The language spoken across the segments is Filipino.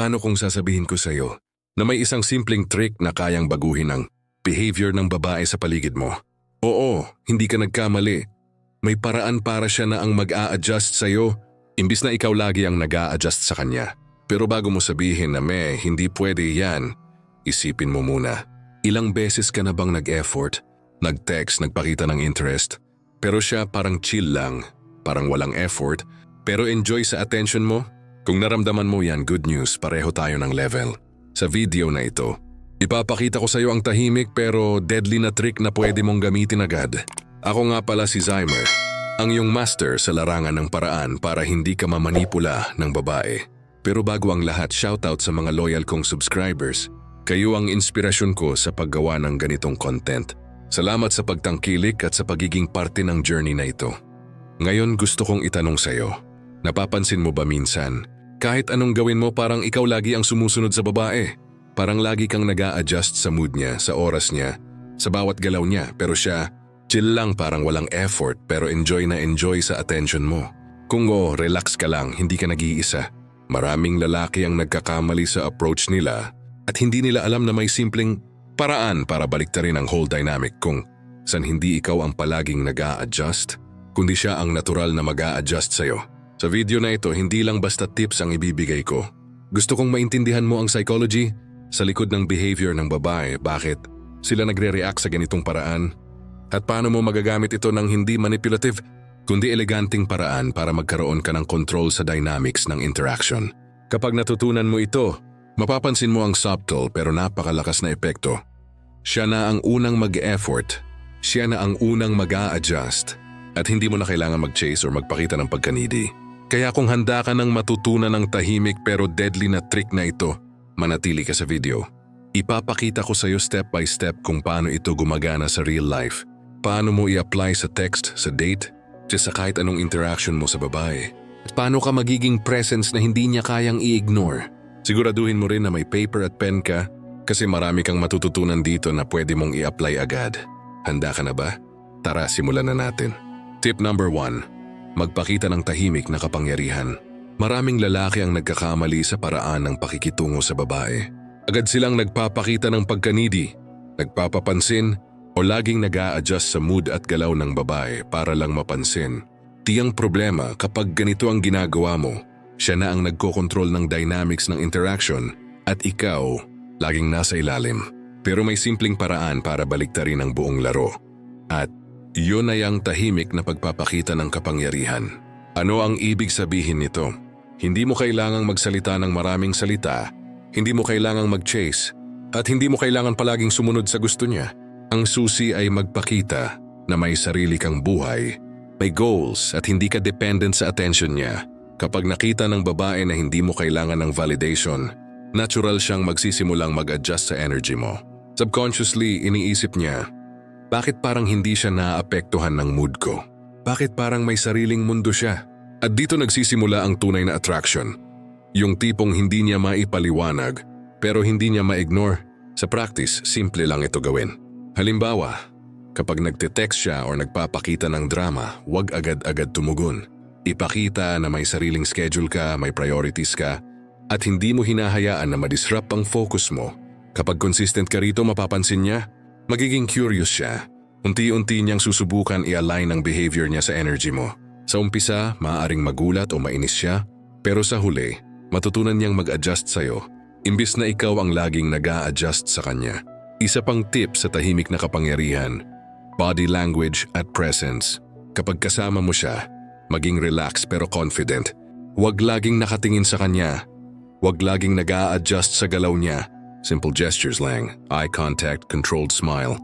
Paano kung sasabihin ko sa'yo na may isang simpleng trick na kayang baguhin ang behavior ng babae sa paligid mo? Oo, hindi ka nagkamali. May paraan para siya na ang mag-a-adjust sa'yo, imbis na ikaw lagi ang nag adjust sa kanya. Pero bago mo sabihin na me, hindi pwede yan, isipin mo muna. Ilang beses ka na bang nag-effort, nag-text, nagpakita ng interest, pero siya parang chill lang, parang walang effort, pero enjoy sa attention mo? Kung naramdaman mo yan, good news, pareho tayo ng level. Sa video na ito, ipapakita ko sa iyo ang tahimik pero deadly na trick na pwede mong gamitin agad. Ako nga pala si Zymer, ang iyong master sa larangan ng paraan para hindi ka mamanipula ng babae. Pero bago ang lahat, shoutout sa mga loyal kong subscribers. Kayo ang inspirasyon ko sa paggawa ng ganitong content. Salamat sa pagtangkilik at sa pagiging parte ng journey na ito. Ngayon gusto kong itanong sa iyo, napapansin mo ba minsan, kahit anong gawin mo parang ikaw lagi ang sumusunod sa babae? Parang lagi kang nag adjust sa mood niya, sa oras niya, sa bawat galaw niya pero siya, chill lang parang walang effort pero enjoy na enjoy sa attention mo. Kung o, relax ka lang, hindi ka nag-iisa. Maraming lalaki ang nagkakamali sa approach nila at hindi nila alam na may simpleng paraan para baliktarin ang whole dynamic kung san hindi ikaw ang palaging nag adjust kundi siya ang natural na mag adjust sa'yo. Sa video na ito, hindi lang basta tips ang ibibigay ko. Gusto kong maintindihan mo ang psychology sa likod ng behavior ng babae, bakit sila nagre-react sa ganitong paraan, at paano mo magagamit ito ng hindi manipulative, kundi eleganting paraan para magkaroon ka ng control sa dynamics ng interaction. Kapag natutunan mo ito, Mapapansin mo ang subtle pero napakalakas na epekto. Siya na ang unang mag-effort, siya na ang unang mag adjust at hindi mo na kailangan mag-chase or magpakita ng pagkanidi. Kaya kung handa ka ng matutunan ng tahimik pero deadly na trick na ito, manatili ka sa video. Ipapakita ko sa iyo step by step kung paano ito gumagana sa real life. Paano mo i-apply sa text, sa date, sa kahit anong interaction mo sa babae. At paano ka magiging presence na hindi niya kayang i-ignore. Siguraduhin mo rin na may paper at pen ka kasi marami kang matututunan dito na pwede mong i-apply agad. Handa ka na ba? Tara, simulan na natin. Tip number 1. Magpakita ng tahimik na kapangyarihan. Maraming lalaki ang nagkakamali sa paraan ng pakikitungo sa babae. Agad silang nagpapakita ng pagkanidi, nagpapapansin, o laging nag adjust sa mood at galaw ng babae para lang mapansin. Tiyang problema kapag ganito ang ginagawa mo, siya na ang nagkokontrol ng dynamics ng interaction at ikaw laging nasa ilalim. Pero may simpleng paraan para baliktarin ang buong laro. At yun ay ang tahimik na pagpapakita ng kapangyarihan. Ano ang ibig sabihin nito? Hindi mo kailangang magsalita ng maraming salita, hindi mo kailangang mag-chase, at hindi mo kailangan palaging sumunod sa gusto niya. Ang susi ay magpakita na may sarili kang buhay, may goals at hindi ka dependent sa attention niya. Kapag nakita ng babae na hindi mo kailangan ng validation, natural siyang magsisimulang mag-adjust sa energy mo. Subconsciously, iniisip niya, bakit parang hindi siya naapektuhan ng mood ko? Bakit parang may sariling mundo siya? At dito nagsisimula ang tunay na attraction. Yung tipong hindi niya maipaliwanag, pero hindi niya ma-ignore. Sa practice, simple lang ito gawin. Halimbawa, kapag nagte-text siya o nagpapakita ng drama, huwag agad-agad tumugon. Ipakita na may sariling schedule ka, may priorities ka, at hindi mo hinahayaan na madisrupt ang focus mo. Kapag consistent ka rito, mapapansin niya, magiging curious siya. Unti-unti niyang susubukan i-align ang behavior niya sa energy mo. Sa umpisa, maaaring magulat o mainis siya, pero sa huli, matutunan niyang mag-adjust sa'yo, imbis na ikaw ang laging nag adjust sa kanya. Isa pang tip sa tahimik na kapangyarihan, body language at presence. Kapag kasama mo siya, Maging relaxed pero confident. Huwag laging nakatingin sa kanya. Huwag laging nag adjust sa galaw niya. Simple gestures lang, eye contact, controlled smile.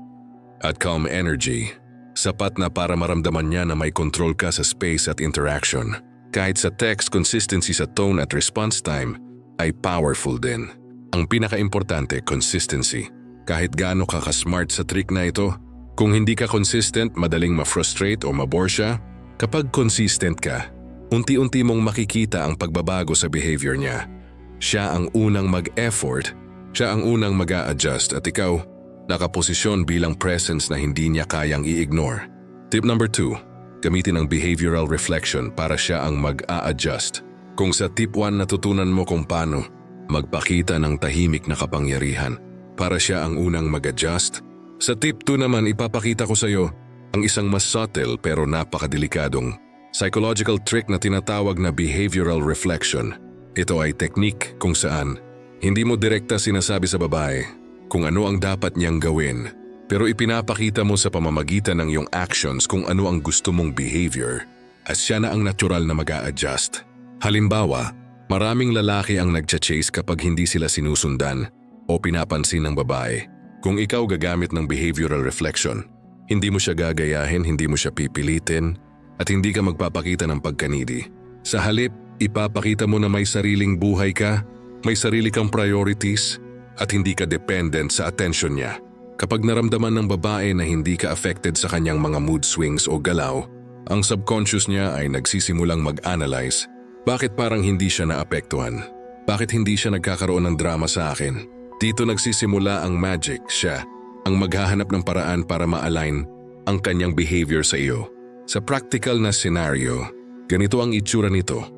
At calm energy. Sapat na para maramdaman niya na may control ka sa space at interaction. Kahit sa text, consistency sa tone at response time ay powerful din. Ang pinaka-importante, consistency. Kahit gaano ka ka-smart sa trick na ito, kung hindi ka consistent, madaling ma-frustrate o mabore siya, Kapag consistent ka, unti-unti mong makikita ang pagbabago sa behavior niya. Siya ang unang mag-effort, siya ang unang mag adjust at ikaw, nakaposisyon bilang presence na hindi niya kayang i-ignore. Tip number 2, gamitin ang behavioral reflection para siya ang mag-a-adjust. Kung sa tip 1 natutunan mo kung paano, magpakita ng tahimik na kapangyarihan para siya ang unang mag-adjust. Sa tip 2 naman ipapakita ko sa iyo ang isang mas subtle pero napakadelikadong psychological trick na tinatawag na behavioral reflection. Ito ay technique kung saan hindi mo direkta sinasabi sa babae kung ano ang dapat niyang gawin pero ipinapakita mo sa pamamagitan ng iyong actions kung ano ang gusto mong behavior at siya na ang natural na mag adjust Halimbawa, maraming lalaki ang nagcha-chase kapag hindi sila sinusundan o pinapansin ng babae. Kung ikaw gagamit ng behavioral reflection, hindi mo siya gagayahin, hindi mo siya pipilitin, at hindi ka magpapakita ng pagkanidi. Sa halip, ipapakita mo na may sariling buhay ka, may sarili kang priorities, at hindi ka dependent sa attention niya. Kapag naramdaman ng babae na hindi ka affected sa kanyang mga mood swings o galaw, ang subconscious niya ay nagsisimulang mag-analyze. Bakit parang hindi siya naapektuhan? Bakit hindi siya nagkakaroon ng drama sa akin? Dito nagsisimula ang magic, siya, ang maghahanap ng paraan para ma-align ang kanyang behavior sa iyo. Sa practical na scenario, ganito ang itsura nito.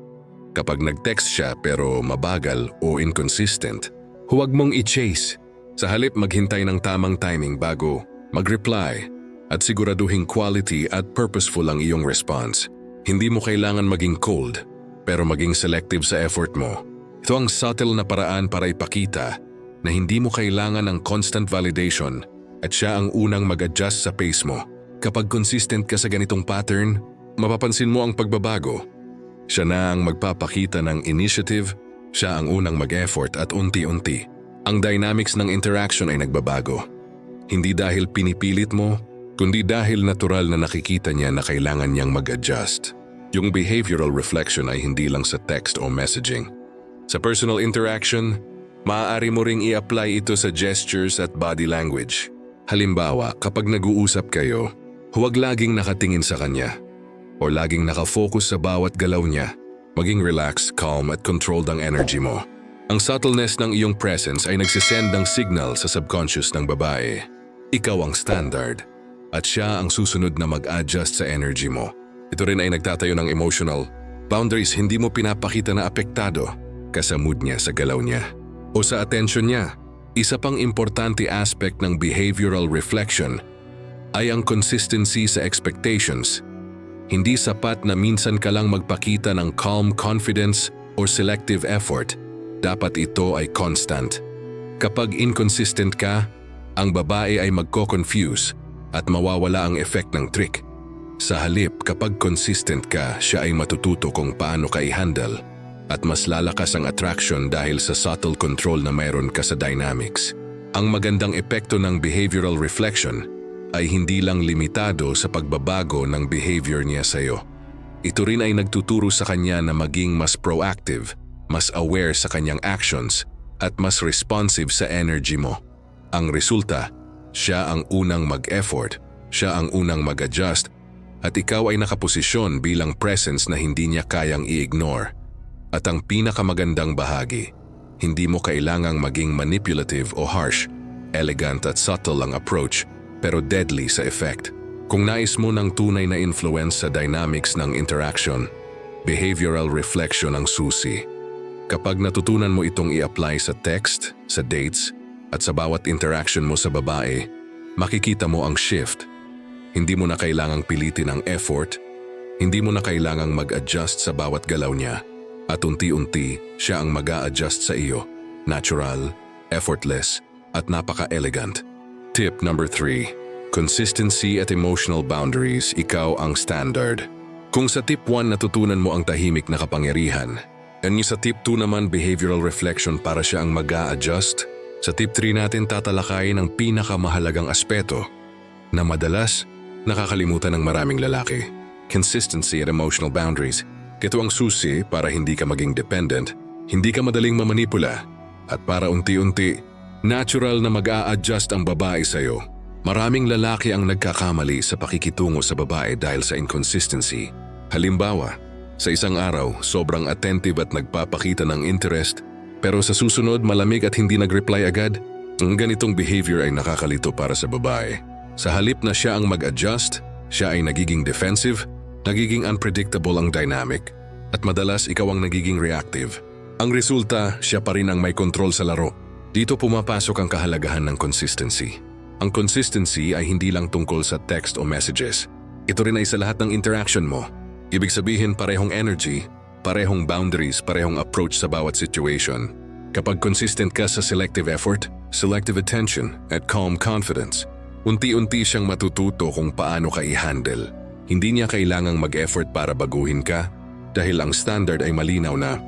Kapag nag-text siya pero mabagal o inconsistent, huwag mong i-chase. Sa halip maghintay ng tamang timing bago mag-reply at siguraduhin quality at purposeful ang iyong response. Hindi mo kailangan maging cold, pero maging selective sa effort mo. Ito ang subtle na paraan para ipakita na hindi mo kailangan ng constant validation at siya ang unang mag-adjust sa pace mo. Kapag consistent ka sa ganitong pattern, mapapansin mo ang pagbabago. Siya na ang magpapakita ng initiative, siya ang unang mag-effort at unti-unti. Ang dynamics ng interaction ay nagbabago. Hindi dahil pinipilit mo, kundi dahil natural na nakikita niya na kailangan niyang mag-adjust. Yung behavioral reflection ay hindi lang sa text o messaging. Sa personal interaction, maaari mo ring i-apply ito sa gestures at body language. Halimbawa, kapag nag-uusap kayo, huwag laging nakatingin sa kanya o laging nakafocus sa bawat galaw niya. Maging relaxed, calm at controlled ang energy mo. Ang subtleness ng iyong presence ay nagsisend ng signal sa subconscious ng babae. Ikaw ang standard at siya ang susunod na mag-adjust sa energy mo. Ito rin ay nagtatayo ng emotional boundaries hindi mo pinapakita na apektado ka sa mood niya sa galaw niya o sa attention niya. Isa pang importante aspect ng behavioral reflection ay ang consistency sa expectations. Hindi sapat na minsan ka lang magpakita ng calm confidence or selective effort. Dapat ito ay constant. Kapag inconsistent ka, ang babae ay magko-confuse at mawawala ang effect ng trick. Sa halip, kapag consistent ka, siya ay matututo kung paano ka i-handle at mas lalakas ang attraction dahil sa subtle control na mayroon ka sa dynamics. Ang magandang epekto ng behavioral reflection ay hindi lang limitado sa pagbabago ng behavior niya sa iyo. Ito rin ay nagtuturo sa kanya na maging mas proactive, mas aware sa kanyang actions, at mas responsive sa energy mo. Ang resulta, siya ang unang mag-effort, siya ang unang mag-adjust, at ikaw ay nakaposisyon bilang presence na hindi niya kayang i-ignore. At ang pinakamagandang bahagi, hindi mo kailangang maging manipulative o harsh, elegant at subtle ang approach, pero deadly sa effect. Kung nais mo ng tunay na influence sa dynamics ng interaction, behavioral reflection ang susi. Kapag natutunan mo itong i-apply sa text, sa dates, at sa bawat interaction mo sa babae, makikita mo ang shift. Hindi mo na kailangang pilitin ang effort, hindi mo na kailangang mag-adjust sa bawat galaw niya, at unti-unti siya ang mag adjust sa iyo, natural, effortless, at napaka-elegant. Tip number 3. Consistency at emotional boundaries, ikaw ang standard. Kung sa tip 1 natutunan mo ang tahimik na kapangyarihan, and sa tip 2 naman behavioral reflection para siya ang mag adjust sa tip 3 natin tatalakayin ang pinakamahalagang aspeto na madalas nakakalimutan ng maraming lalaki. Consistency at emotional boundaries. Ito ang susi para hindi ka maging dependent, hindi ka madaling mamanipula, at para unti-unti, natural na mag adjust ang babae sa iyo. Maraming lalaki ang nagkakamali sa pakikitungo sa babae dahil sa inconsistency. Halimbawa, sa isang araw, sobrang attentive at nagpapakita ng interest pero sa susunod malamig at hindi nag-reply agad, ang ganitong behavior ay nakakalito para sa babae. Sa halip na siya ang mag-adjust, siya ay nagiging defensive, nagiging unpredictable ang dynamic, at madalas ikaw ang nagiging reactive. Ang resulta, siya pa rin ang may kontrol sa laro. Dito pumapasok ang kahalagahan ng consistency. Ang consistency ay hindi lang tungkol sa text o messages. Ito rin ay sa lahat ng interaction mo. Ibig sabihin parehong energy, parehong boundaries, parehong approach sa bawat situation. Kapag consistent ka sa selective effort, selective attention, at calm confidence, unti-unti siyang matututo kung paano ka i-handle. Hindi niya kailangang mag-effort para baguhin ka dahil ang standard ay malinaw na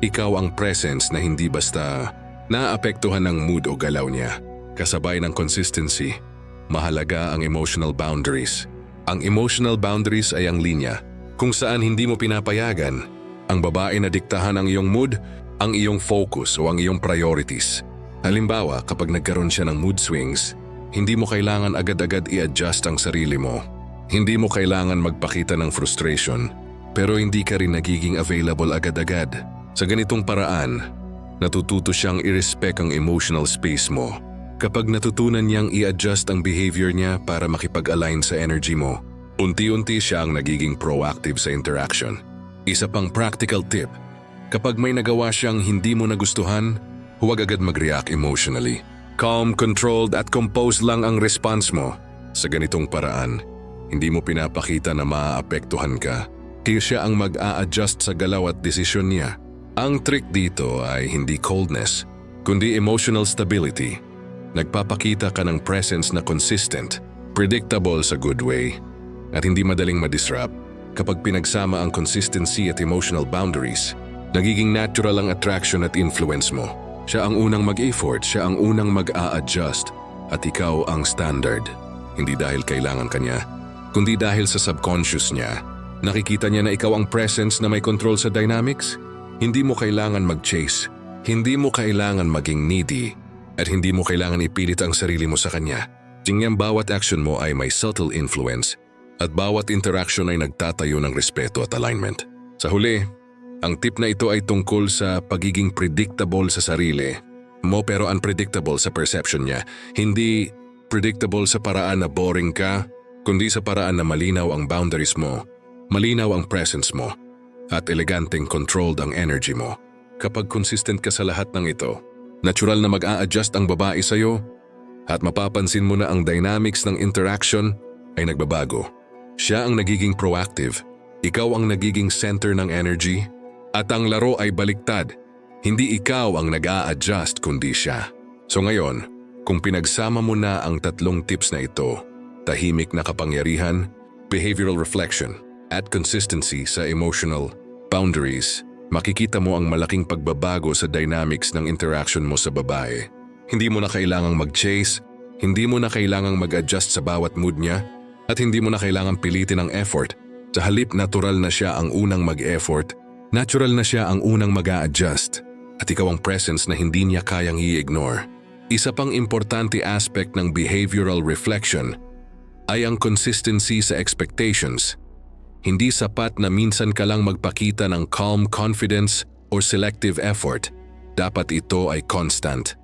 ikaw ang presence na hindi basta naapektuhan ng mood o galaw niya. Kasabay ng consistency, mahalaga ang emotional boundaries. Ang emotional boundaries ay ang linya kung saan hindi mo pinapayagan ang babae na diktahan ang iyong mood, ang iyong focus o ang iyong priorities. Halimbawa, kapag nagkaroon siya ng mood swings, hindi mo kailangan agad-agad i-adjust ang sarili mo. Hindi mo kailangan magpakita ng frustration, pero hindi ka rin nagiging available agad-agad. Sa ganitong paraan, natututo siyang i-respect ang emotional space mo. Kapag natutunan niyang i-adjust ang behavior niya para makipag-align sa energy mo, unti-unti siya ang nagiging proactive sa interaction. Isa pang practical tip, kapag may nagawa siyang hindi mo nagustuhan, huwag agad mag-react emotionally. Calm, controlled at composed lang ang response mo. Sa ganitong paraan, hindi mo pinapakita na maaapektuhan ka. Kaya siya ang mag-a-adjust sa galaw at desisyon niya. Ang trick dito ay hindi coldness, kundi emotional stability. Nagpapakita ka ng presence na consistent, predictable sa good way, at hindi madaling madisrupt. Kapag pinagsama ang consistency at emotional boundaries, nagiging natural ang attraction at influence mo. Siya ang unang mag-effort, siya ang unang mag-a-adjust, at ikaw ang standard. Hindi dahil kailangan kanya, kundi dahil sa subconscious niya. Nakikita niya na ikaw ang presence na may control sa dynamics. Hindi mo kailangan mag-chase, hindi mo kailangan maging needy, at hindi mo kailangan ipilit ang sarili mo sa kanya. Tingnan bawat action mo ay may subtle influence at bawat interaction ay nagtatayo ng respeto at alignment. Sa huli, ang tip na ito ay tungkol sa pagiging predictable sa sarili mo pero unpredictable sa perception niya. Hindi predictable sa paraan na boring ka, kundi sa paraan na malinaw ang boundaries mo, malinaw ang presence mo, at eleganteng controlled ang energy mo. Kapag consistent ka sa lahat ng ito, natural na mag-a-adjust ang babae sa'yo at mapapansin mo na ang dynamics ng interaction ay nagbabago. Siya ang nagiging proactive, ikaw ang nagiging center ng energy, at ang laro ay baliktad. Hindi ikaw ang nag-a-adjust kundi siya. So ngayon, kung pinagsama mo na ang tatlong tips na ito, tahimik na kapangyarihan, behavioral reflection, at consistency sa emotional boundaries, makikita mo ang malaking pagbabago sa dynamics ng interaction mo sa babae. Hindi mo na kailangang mag-chase, hindi mo na kailangang mag-adjust sa bawat mood niya, at hindi mo na kailangang pilitin ang effort. Sa halip natural na siya ang unang mag-effort, natural na siya ang unang mag adjust at ikaw ang presence na hindi niya kayang i-ignore. Isa pang importante aspect ng behavioral reflection ay ang consistency sa expectations. Hindi sapat na minsan ka lang magpakita ng calm confidence or selective effort. Dapat ito ay constant.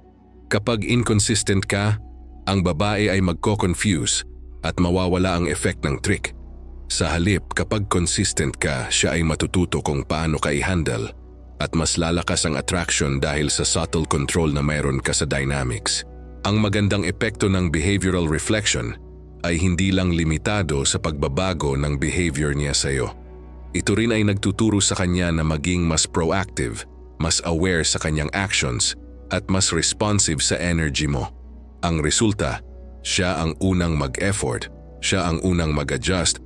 Kapag inconsistent ka, ang babae ay magko-confuse at mawawala ang effect ng trick. Sa halip, kapag consistent ka, siya ay matututo kung paano ka i-handle at mas lalakas ang attraction dahil sa subtle control na mayroon ka sa dynamics. Ang magandang epekto ng behavioral reflection ay hindi lang limitado sa pagbabago ng behavior niya sa iyo. Ito rin ay nagtuturo sa kanya na maging mas proactive, mas aware sa kanyang actions, at mas responsive sa energy mo. Ang resulta, siya ang unang mag-effort, siya ang unang mag-adjust,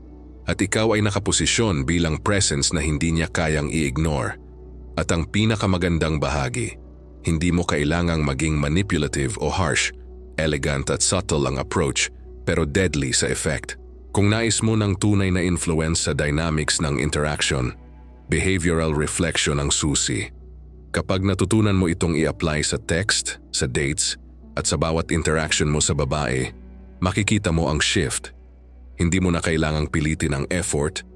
at ikaw ay nakaposisyon bilang presence na hindi niya kayang i-ignore. At ang pinakamagandang bahagi, hindi mo kailangang maging manipulative o harsh, elegant at subtle ang approach, pero deadly sa effect. Kung nais mo ng tunay na influence sa dynamics ng interaction, behavioral reflection ang susi. Kapag natutunan mo itong i-apply sa text, sa dates, at sa bawat interaction mo sa babae, makikita mo ang shift. Hindi mo na kailangang pilitin ang effort,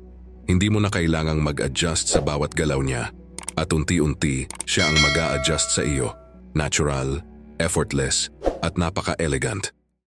hindi mo na kailangang mag-adjust sa bawat galaw niya, at unti-unti siya ang mag adjust sa iyo. Natural, effortless, at napaka-elegant.